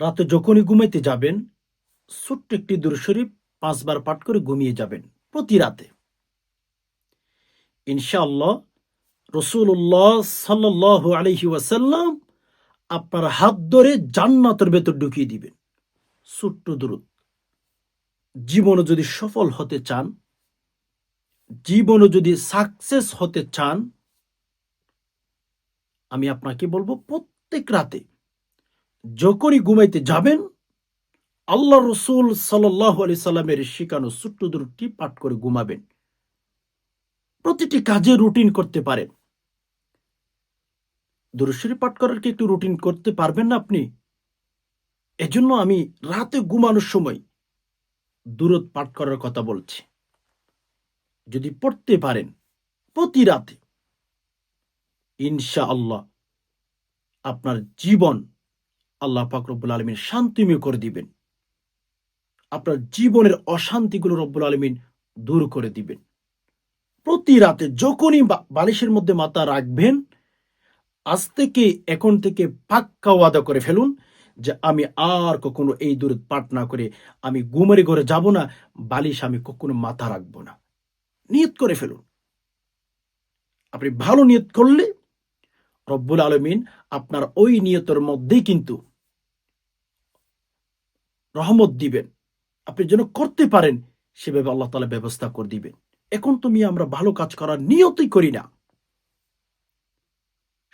রাতে যখনই ঘুমাইতে যাবেন, ছোট্ট একটি দুরশরীফ পাঁচবার পাঠ করে ঘুমিয়ে যাবেন প্রতি রাতে। ইনশাআল্লাহ রসুল্লাহ সাল্লাহ আলহি ওয়াসাল্লাম আপনার হাত ধরে জান্নাতের ভেতর ঢুকিয়ে দিবেন। ছোট্ট দূরত জীবনে যদি সফল হতে চান জীবনে যদি সাকসেস হতে চান, আমি আপনাকে বলব প্রত্যেক রাতে যখনই ঘুমাইতে যাবেন আল্লাহ রসুল সাল্লাহ আলি সাল্লামের শিখানো ছোট্ট দূরটি পাঠ করে ঘুমাবেন। প্রতিটি কাজে রুটিন করতে পারেন। দুরুশ্বরী পাঠ করার কি একটু রুটিন করতে পারবেন না আপনি? এজন্য আমি রাতে ঘুমানোর সময় দূরত পাঠ করার কথা বলছি। যদি পড়তে পারেন প্রতি রাতে ইনশা আল্লাহ আপনার জীবন আল্লাহ ফাকরবুল আলমিন শান্তিময় করে দিবেন। আপনার জীবনের অশান্তিগুলো রব্বুল আলমিন দূর করে দিবেন। প্রতি রাতে যখনই বালিশের মধ্যে মাথা রাখবেন, আজ থেকে, এখন থেকে পাক্কা ওয়াদা করে ফেলুন যে আমি আর কখনো এই দূর পাঠ না করে আমি ঘুমের ঘরে যাব না, বালিশ আমি কখনো মাথা রাখব না। নিয়ত করে ফেলুন। আপনি ভালো নিয়ত করলে রব্বুল আলমিন আপনার ওই নিয়তের মধ্যেই কিন্তু রহমত দিবেন। আপনি যেন করতে পারেন, সেভাবে আল্লাহ তালা ব্যবস্থা করে দিবেন। এখন তুমি আমরা ভালো কাজ করার নিয়তই করি না।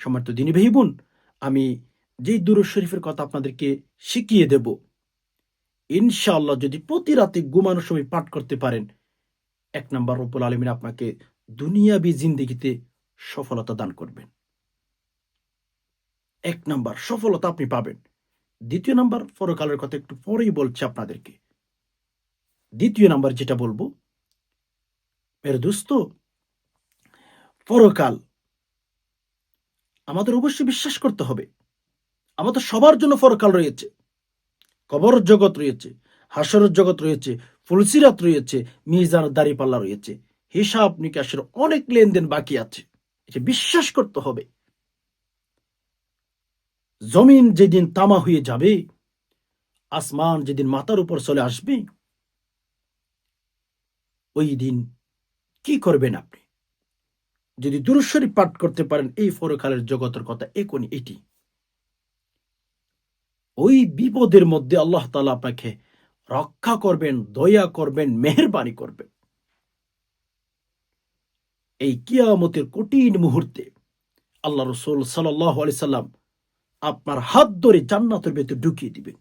সমর্থ দিনী ভাই বোন, আমি যেই দুরুদ শরীফের কথা আপনাদেরকে শিখিয়ে দেব, ইনশাআল্লাহ যদি প্রতি রাতে ঘুমানোর সময় পাঠ করতে পারেন, এক নম্বর রব্বুল আলমিন আপনাকে দুনিয়াবি জিন্দিগিতে সফলতা দান করবেন। এক নাম্বার সফলতা আপনি পাবেন। দ্বিতীয় নাম্বার পরকালের কথা একটু পরেই বলছি আপনাদেরকে। দ্বিতীয় নাম্বার যেটা বলব, মেরে দোস্ত পরকাল আমাদের অবশ্যই বিশ্বাস করতে হবে। আমাদের সবার জন্য পরকাল রয়েছে। কবর জগৎ রয়েছে হাসরের জগৎ রয়েছে, ফুলসিরাত রয়েছে, মিজান দাড়িপাল্লা রয়েছে হিসাব নিকাশের অনেক লেনদেন বাকি আছে। এটা বিশ্বাস করতে হবে। জমিন যেদিন তামা হয়ে যাবে, আসমান যেদিন মাথার উপর চলে আসবে, ওই দিন কি করবেন আপনি? যদি দুরুশ্বরী পাঠ করতে পারেন, এই ফরকালের জগতের কথা এখনই এটি। ওই বিপদের মধ্যে আল্লাহ তালা আপনাকে রক্ষা করবেন, দয়া করবেন, মেহরবানি করবেন। এই কিয়ামতের কঠিন মুহূর্তে আল্লাহ রসুল সাল্লাহ আলি সাল্লাম আপনার হাত ধরে জান্নাতের ভেতর ঢুকিয়ে দিবেন।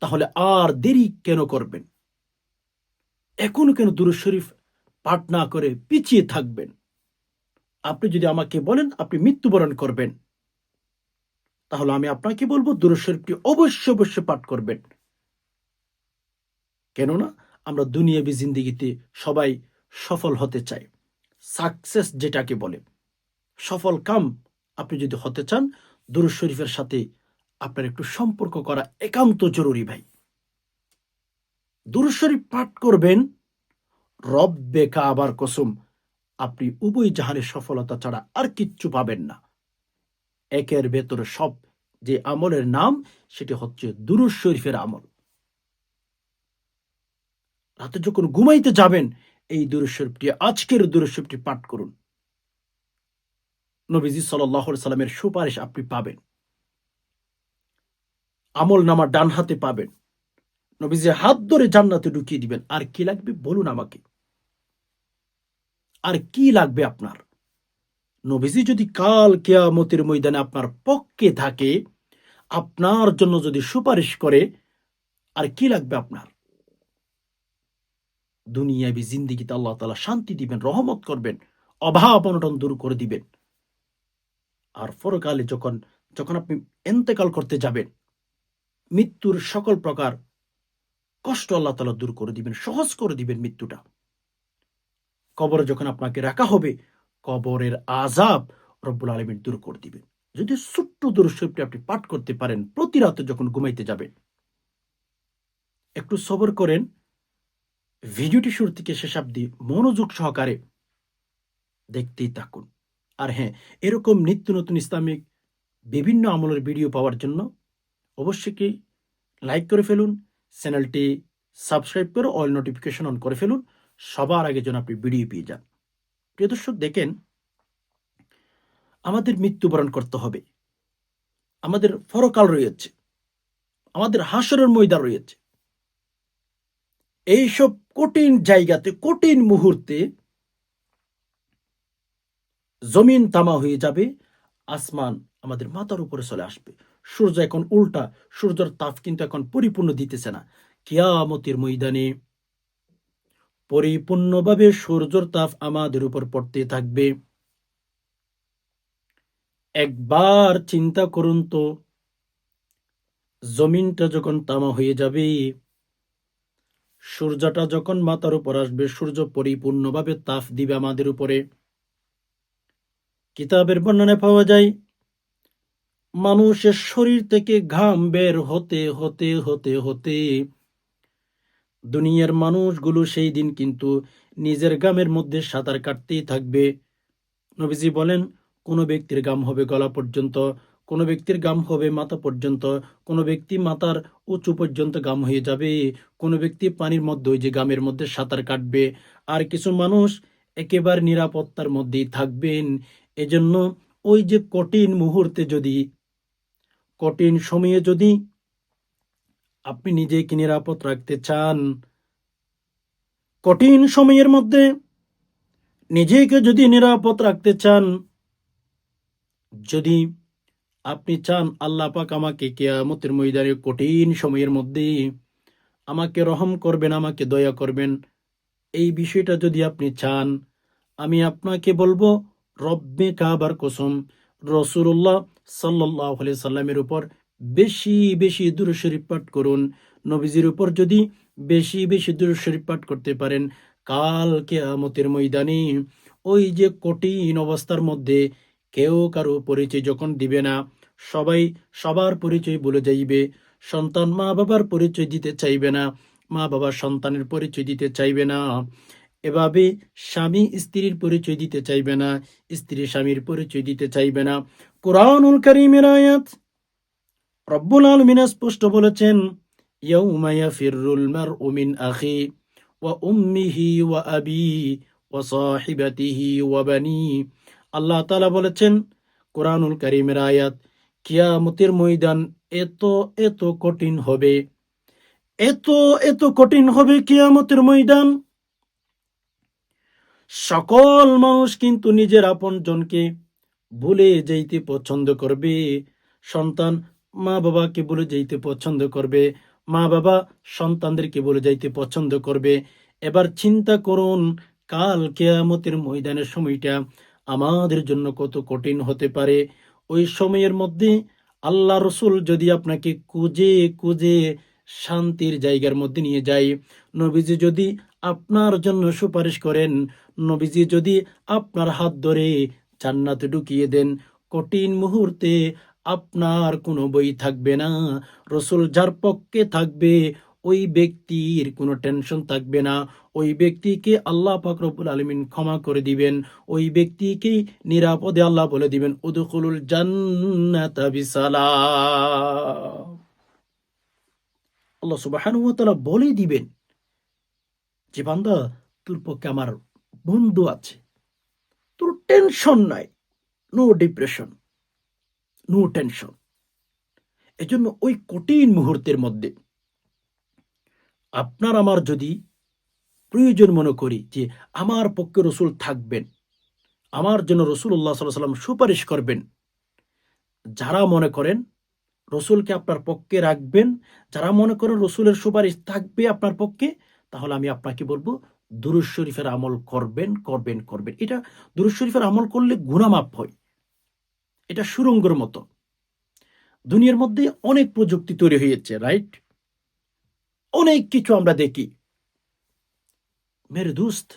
তাহলে আর দেরি কেন করবেন? এখনও কেন দুরুদ শরীফ পাঠ না করে পিছিয়ে থাকবেন? আপনি যদি আমাকে বলেন, আপনি মৃত্যুবরণ করবেন। তাহলে আমি আপনাকে বলব, দুরুদ শরীফটি অবশ্যই অবশ্যই পাঠ করবেন। কেননা আমরা দুনিয়াবি জিন্দিগিতে সবাই সফল হতে চাই। সাকসেস যেটাকে বলে। সফল কাম আপনি যদি হতে চান দুরুদ শরীফের সাথে আপনার একটু সম্পর্ক করা একান্ত জরুরি ভাই। দুরুদ শরীফ পাঠ করবেন, রব্বে কাবার কসম, আপনি উভয় জাহানের সফলতা ছাড়া আর কিচ্ছু পাবেন না। একের ভেতরে সব যে আমলের নাম, সেটি হচ্ছে দুরুদ শরীফের আমল। রাতে যখন ঘুমাইতে যাবেন, এই দুরুদ শরীফটি, আজকের দুরুদ শরীফটি পাঠ করুন। নবীজি সাল্লাহ সাল্লামের সুপারিশ আপনি পাবেন। আমল নামা ডান হাতে পাবেন। নবীজি হাত ধরে জান্নাতে ঢুকিয়ে দিবেন। আর কি লাগবে বলুন আমাকে। আর কি লাগবে আপনার? নবীজি যদি কাল কেয়ামতের ময়দানে আপনার পক্ষে থাকে, আপনার জন্য যদি সুপারিশ করে, আর কি লাগবে আপনার? দুনিয়াবি জিন্দিগিতে আল্লাহ তালা শান্তি দিবেন, রহমত করবেন, অভাব অনটন দূর করে দিবেন। আর পরকালে যখন যখন আপনি এন্তেকাল করতে যাবেন, মৃত্যুর সকল প্রকার কষ্ট আল্লাহ তালা দূর করে দিবেন, সহজ করে দিবেন মৃত্যুটা। কবরে যখন আপনাকে রাখা হবে, কবরের আজাব রব্বুল আলমিন দূর করে দিবেন। যদি ছোট্ট দুরুশরীফটি আপনি পাঠ করতে পারেন, প্রতি রাতে যখন ঘুমাইতে যাবেন, একটু সবর করেন, ভিডিওটি শুরু থেকে শেষ অব্দি মনোযোগ সহকারে দেখতেই থাকুন। আর হ্যাঁ এরকম নিত্য নতুন ইসলামিক বিভিন্ন আমলের ভিডিও পাওয়ার জন্য অবশ্যই কি লাইক করে ফেলুন, চ্যানেলটি সাবস্ক্রাইব করে অল নোটিফিকেশন অন করে ফেলুন। সবার আগে যেন আপনি ভিডিও পেয়ে যান। প্রিয় দর্শক, দেখেন, আমাদের মৃত্যুবরণ করতে হবে। আমাদের ফরকাল রয়েছে। আমাদের হাসরের ময়দা রয়েছে। এইসব কঠিন জায়গাতে, কঠিন মুহূর্তে জমিন তামা হয়ে যাবে, আসমান আমাদের মাথার উপরে চলে আসবে। সূর্য এখন উল্টা, সূর্যের তাপ কিন্তু এখন পরিপূর্ণ দিতেছে না। কিয়ামতের ময়দানে পরিপূর্ণভাবে সূর্যের তাপ আমাদের উপর পড়তে থাকবে। একবার চিন্তা করুন তো, জমিনটা যখন তামা হয়ে যাবে, সূর্যটা যখন মাথার উপর আসবে, সূর্য পরিপূর্ণভাবে তাপ দিবে আমাদের উপরে। কিতাবের বর্ণনায় পাওয়া যায়, মানুষের শরীর থেকে ঘাম বের হতে হতে হতে হতে। দুনিয়ার মানুষগুলো সেই দিন কিন্তু নিজের গামের মধ্যে সাঁতার কাটতেই থাকবে। নবীজি বলেন, কোনো ব্যক্তির গাম হবে গলা পর্যন্ত, কোনো ব্যক্তির গাম হবে মাথা পর্যন্ত, কোনো ব্যক্তি মাথার উঁচু পর্যন্ত গাম হয়ে যাবে, কোনো ব্যক্তি পানির মধ্যে ওই যে গামের মধ্যে সাঁতার কাটবে। আর কিছু মানুষ একেবারে নিরাপত্তার মধ্যেই থাকবেন এজন্য ওই যে কঠিন মুহূর্তে যদি, কঠিন সময়ে যদি আপনি নিজেকে নিরাপদ রাখতে চান, কঠিন সময়ের মধ্যে নিজেকে যদি নিরাপদ রাখতে চান, যদি আপনি চান আল্লাহ পাক আমাকে কেয়ামতের ময়দানে কঠিন সময়ের মধ্যে আমাকে রহম করবেন, আমাকে দয়া করবেন, এই বিষয়টা যদি আপনি চান, আমি আপনাকে বলব রব্বে কাবার কসম রসুল্লাহ সাল্লাহ সাল্লামের উপর বেশি বেশি শরীফ পাঠ করুন। নবীজির উপর যদি বেশি বেশি শরীফ পাঠ করতে পারেন, কাল কেয়ামতের ময়দানে ওই যে কঠিন অবস্থার মধ্যে কেউ কারও পরিচয় যখন দিবে না, সবাই সবার পরিচয় বলে যাইবে। সন্তান মা বাবার পরিচয় দিতে চাইবে না মা বাবা সন্তানের পরিচয় দিতে চাইবে না। এভাবে স্বামী স্ত্রীর পরিচয় দিতে চাইবে না, স্ত্রী স্বামীর পরিচয় দিতে চাইবে না। কোরআনুল করিমের আয়াত রব্বুল আলমিন স্পষ্ট বলেছেন, ইয়াউমা ইয়াফিরুল মারউ মিন আখি ওয়া উম্মিহি ওয়া আবি ওয়া সাহিবাতিহি ওয়া বানি। আল্লাহ তাআলা বলেছেন, কোরআনুল করিমের আয়াত কিয়ামতের ময়দান এত এত কঠিন হবে। এত এত কঠিন হবে কিয়ামতের ময়দান সকল মানুষ কিন্তু নিজের আপনজনকে ভুলে যাইতে পছন্দ করবে। সন্তান মা বাবাকে বলে যাইতে পছন্দ করবে। মা বাবা সন্তানদেরকে বলে যাইতে পছন্দ করবে। এবার চিন্তা করুন, কাল কেয়ামতের ময়দানের সময়টা আমাদের জন্য কত কঠিন হতে পারে। ওই সময়ের মধ্যে আল্লাহ রসুল যদি আপনাকে কুজে কুজে শান্তির জায়গার মধ্যে নিয়ে যায়, নবীজি যদি আপনার জন্য সুপারিশ করেন। নবীজি যদি আপনার হাত ধরে জান্নাতে ঢুকিয়ে দেন, কঠিন মুহূর্তে আপনার কোনো বই থাকবে না। রসুল যার পক্ষে থাকবে, ওই ব্যক্তির কোনো টেনশন থাকবে না। ওই ব্যক্তিকে আল্লাহ ফাকরবুল আলমিন ক্ষমা করে দিবেন। ওই ব্যক্তিকেই নিরাপদে আল্লাহ বলে দিবেন উদুকুলুল জান্নাত বিসালাম। আল্লাহ সুবাহানু তাআলা বলে দিবেন। যে বান্দা তোর পক্ষে আমার বন্ধু আছে, তোর টেনশন নাই নো ডিপ্রেশন নো টেনশন এজন্য ওই কঠিন মুহূর্তের মধ্যে আপনার আমার যদি প্রয়োজন মনে করি যে আমার পক্ষে রসুল থাকবেন, আমার জন্য রসুল্লাহ সাল্লাহ সাল্লাম সুপারিশ করবেন, যারা মনে করেন রসুলকে আপনার পক্ষে রাখবেন, যারা মনে করেন রসুলের সুপারিশ থাকবে আপনার পক্ষে তাহলে আমি আপনাকে বলব, দুরুজ শরীফের আমল করবেন করবেন করবেন। এটা দুরুজ শরীফের আমল করলে গুণামাপ হয়। এটা সুরঙ্গর মতো। দুনিয়ার মধ্যে অনেক প্রযুক্তি তৈরি হয়েছে রাইট অনেক কিছু আমরা দেখি। মেরে দোস্ত,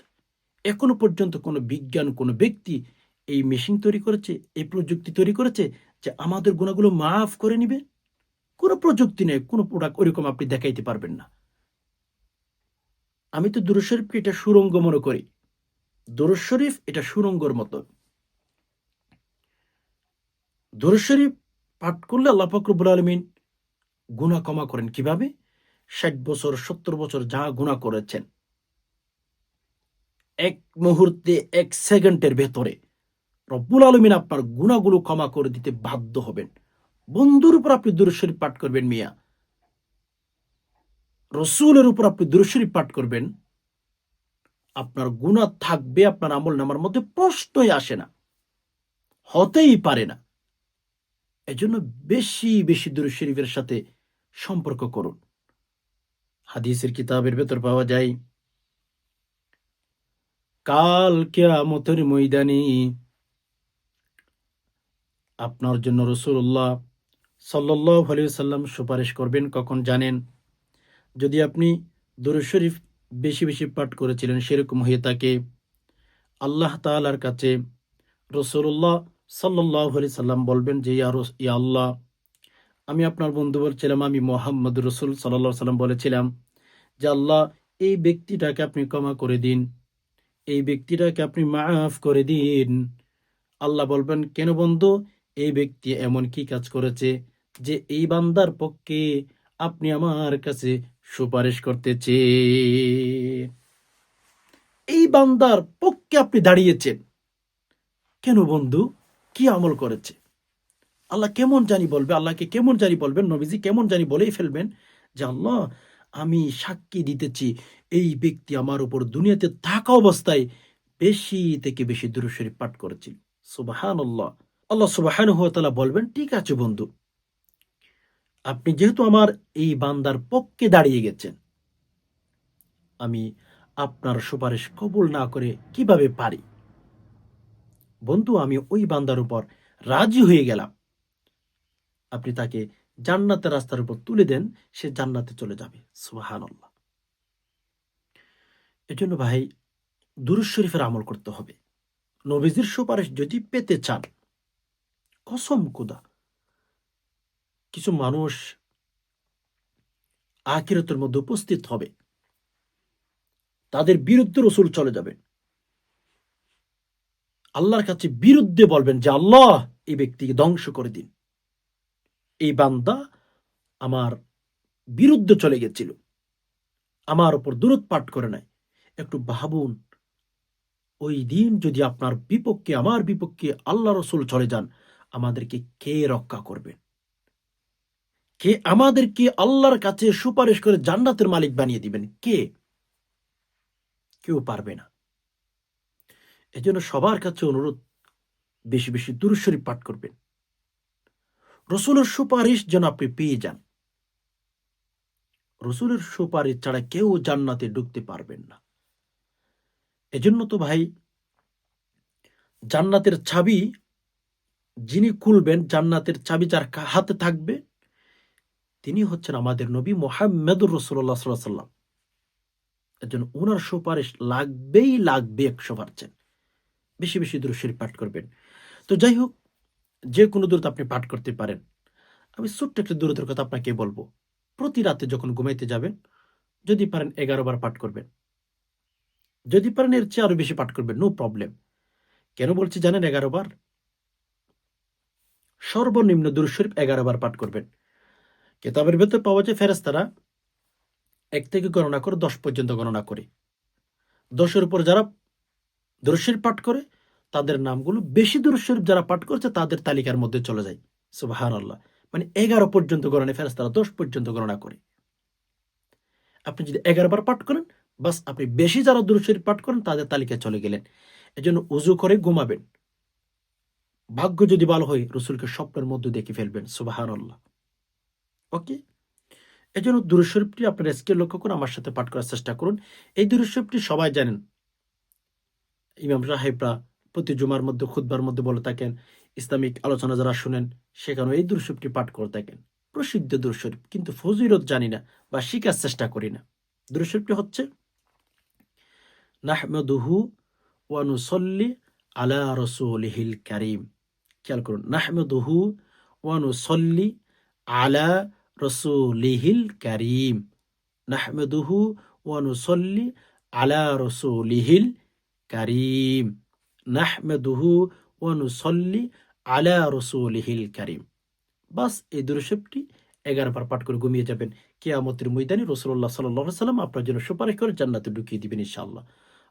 এখনও পর্যন্ত কোনো বিজ্ঞান, কোনো ব্যক্তি এই মেশিন তৈরি করেছে, এই প্রযুক্তি তৈরি করেছে যে আমাদের গুণাগুলো মাফ করে নিবে? কোনো প্রযুক্তি নেই, কোনো প্রোডাক্ট ওইরকম আপনি দেখাইতে পারবেন না। আমি তো দুরুজ শরীফকে এটা সুরঙ্গ মনে করি। দুরুজ শরীফ এটা সুরঙ্গর মতো। দুরুজ শরীফ পাঠ করলে আল্লাহ ফকরবুল আলমিন গুণা ক্ষমা করেন। কীভাবে? ষাট বছর, সত্তর বছর যা গুণা করেছেন। এক মুহূর্তে, এক সেকেন্ডের ভেতরে রব্বুল আলমিন আপনার গুণাগুলো ক্ষমা করে দিতে বাধ্য হবেন। বন্ধুর উপর আপনি দুরুশরীফ পাঠ করবেন মিয়া। রসুলের উপর আপনি দুরুশরীফ পাঠ করবেন, আপনার গুণা থাকবে, আপনার আমল নামার মধ্যে প্রশ্নই আসে না, হতেই পারে না। এজন্য বেশি বেশি দুরু শরীফের সাথে সম্পর্ক করুন। হাদিসের কিতাবের ভেতর পাওয়া যায়, কাল কেয়ামতের ময়দানে আপনার জন্য রসুল্লাহ সাল্লাহ সাল্লাম সুপারিশ করবেন, কখন জানেন? যদি আপনি দুরু শরীফ বেশি বেশি পাঠ করেছিলেন, সেরকম হয়ে থাকে আল্লাহ তালার কাছে রসুল্লাহ সাল্লাহ সাল্লাম বলবেন যে, ইয়া রস- ইয়া আল্লাহ, আমি আপনার বন্ধু বলছিলাম, আমি মোহাম্মদ রসুল সাল্লাহ সাল্লাম বলেছিলাম যে, আল্লাহ, এই ব্যক্তিটাকে আপনি ক্ষমা করে দিন, এই ব্যক্তিটাকে আপনি মাফ করে দিন। আল্লাহ বলবেন, কেন বন্ধু, এই ব্যক্তি এমন কি কাজ করেছে যে, এই বান্দার পক্ষে আপনি আমার কাছে সুপারিশ করতেছে। এই বান্দার পক্ষে আপনি দাঁড়িয়েছেন। কেন বন্ধু? কি আমল করেছে? আল্লাহ কেমন জানি বলবে, আল্লাহকে কেমন জানি বলবেন, নবীজি কেমন জানি বলেই ফেলবেন যে, আল্লাহ, আমি সাক্ষী দিতেছি, এই ব্যক্তি আমার উপর দুনিয়াতে থাকা অবস্থায় বেশি থেকে বেশি দুরুশরীফ পাঠ করেছিল। সুবাহান আল্লাহ আল্লাহ সুবাহান তালা বলবেন, ঠিক আছে বন্ধু। আপনি যেহেতু আমার এই বান্দার পক্ষে দাঁড়িয়ে গেছেন, আমি আপনার সুপারিশ কবুল না করে কীভাবে পারি? বন্ধু, আমি ওই বান্দার উপর রাজি হয়ে গেলাম। আপনি তাকে জান্নাতের রাস্তার উপর তুলে দেন, সে জান্নাতে চলে যাবে। আল্লাহ এজন্য ভাই দুরুজ শরীফের আমল করতে হবে। নবীজির সুপারিশ যদি পেতে চান, কসম কুদা কিছু মানুষ আখিরতের মধ্যে উপস্থিত হবে। তাদের বিরুদ্ধে রসুল চলে যাবেন আল্লাহর কাছে বিরুদ্ধে বলবেন যে, আল্লাহ, এই ব্যক্তিকে ধ্বংস করে দিন। এই বান্দা আমার বিরুদ্ধে চলে গেছিল। আমার উপর দূরত পাঠ করে নাই। একটু ভাবুন, ওই দিন যদি আপনার বিপক্ষে, আমার বিপক্ষে আল্লাহ রসুল চলে যান, আমাদেরকে কে রক্ষা করবেন কে আমাদেরকে আল্লাহর কাছে সুপারিশ করে জান্নাতের মালিক বানিয়ে দিবেন? কে? কেউ পারবে না। এজন্য সবার কাছে অনুরোধ, বেশি বেশি দুরুশরীফ পাঠ করবেন। রসুলের সুপারিশ যেন আপনি পেয়ে যান। রসুলের সুপারিশ ছাড়া কেউ জান্নাতে ঢুকতে পারবেন না। এজন্য তো ভাই, জান্নাতের চাবি, যিনি খুলবেন, জান্নাতের চাবি যার হাতে থাকবে তিনি হচ্ছেন আমাদের নবী মোহাম্মদুর রসুল্লাহ সাল্লাহ সাল্লাম এর জন্য ওনার সুপারিশ লাগবেই লাগবে একশো পার্সেন্ট। বেশি বেশি দূরশরীফ পাঠ করবেন। তো যাই হোক, যে কোনো দূরত আপনি পাঠ করতে পারেন। আমি ছোট্ট একটা দূরতের কথা আপনাকে বলব। প্রতি রাতে যখন ঘুমাইতে যাবেন, যদি পারেন এগারো বার পাঠ করবেন। যদি পারেন এর চেয়ে আরও বেশি পাঠ করবেন নো প্রবলেম কেন বলছি জানেন এগারো বার? সর্বনিম্ন দুরশরীফ এগারো বার পাঠ করবেন। কেতাবের ভেতর পাওয়া যায় ফেরেস্তারা এক থেকে গণনা করে দশ পর্যন্ত গণনা করে। দশের উপর যারা দুরশরীফ পাঠ করে, তাদের নামগুলো বেশি দুরশরীফ যারা পাঠ করছে, তাদের তালিকার মধ্যে চলে যায়। সুবাহান আল্লাহ মানে এগারো পর্যন্ত গণনা ফেরেস্তারা দশ পর্যন্ত গণনা করে। আপনি যদি এগারো বার পাঠ করেন, বাস আপনি বেশি যারা দুরশরীফ পাঠ করেন, তাদের তালিকায় চলে গেলেন। এজন্য উজু করে ঘুমাবেন। ভাগ্য যদি ভালো হয়, রসুলকে স্বপ্নের মধ্যে দেখে ফেলবেন সুবাহান আল্লাহ ওকে এই জন্য দুরুশরীফটি আপনার এসকে লক্ষ্য করে আমার সাথে পাঠ করার চেষ্টা করুন। এই দুরুশরীফটি সবাই জানেন। ইমাম সাহেবরা প্রতি জুমার মধ্যে খুদবার মধ্যে বলে থাকেন, ইসলামিক আলোচনা যারা শুনেন সেখানে এই দুরুশরীফটি পাঠ করে থাকেন। প্রসিদ্ধ দুরুশরীফ কিন্তু ফজিলত জানি না বা শিকার চেষ্টা করি না। দুরুশরীফটি হচ্ছে, নাহমেদুহু ওয়ানুসল্লি আলা রসুলহিল কারিম। খেয়াল করুন, নাহমদুহু নাহমেদুহু ওয়ানুসল্লি আলা রসুলিহিল কারিম। নাহমেদুহু ওয়ানুসল্লি আলা রসুলিহিল কারিম। নাহমেদুহু ওয়ানুসল্লি আলা রসুলিহিল কারিম। বাস এই এগারো বার পাঠ করে ঘুমিয়ে যাবেন। কেয়ামতের ময়দানে রসুল্লাহ সাল্লাহ সাল্লাম আপনার জন্য সুপারিশ করে জান্নাতে ঢুকিয়ে দিবেন ইনশাআল্লাহ।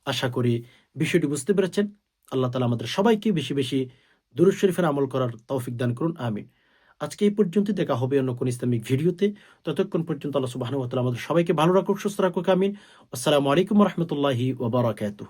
আশা করি বিষয়টি বুঝতে পেরেছেন। আল্লাহ তালা আমাদের সবাইকে বেশি বেশি দুরুদ শরীফের আমল করার তৌফিক দান করুন। আমিন। আজকে এই পর্যন্ত দেখা হবে অন্য কোন ইসলামিক ভিডিওতে। ততক্ষণ পর্যন্ত আল্লাহ সুবাহ আমাদের সবাইকে ভালো রাখুক, সুস্থ রাখুক, আমিন। আসসালামু আলাইকুম রহমতুল্লাহি ওবরাকাতুহ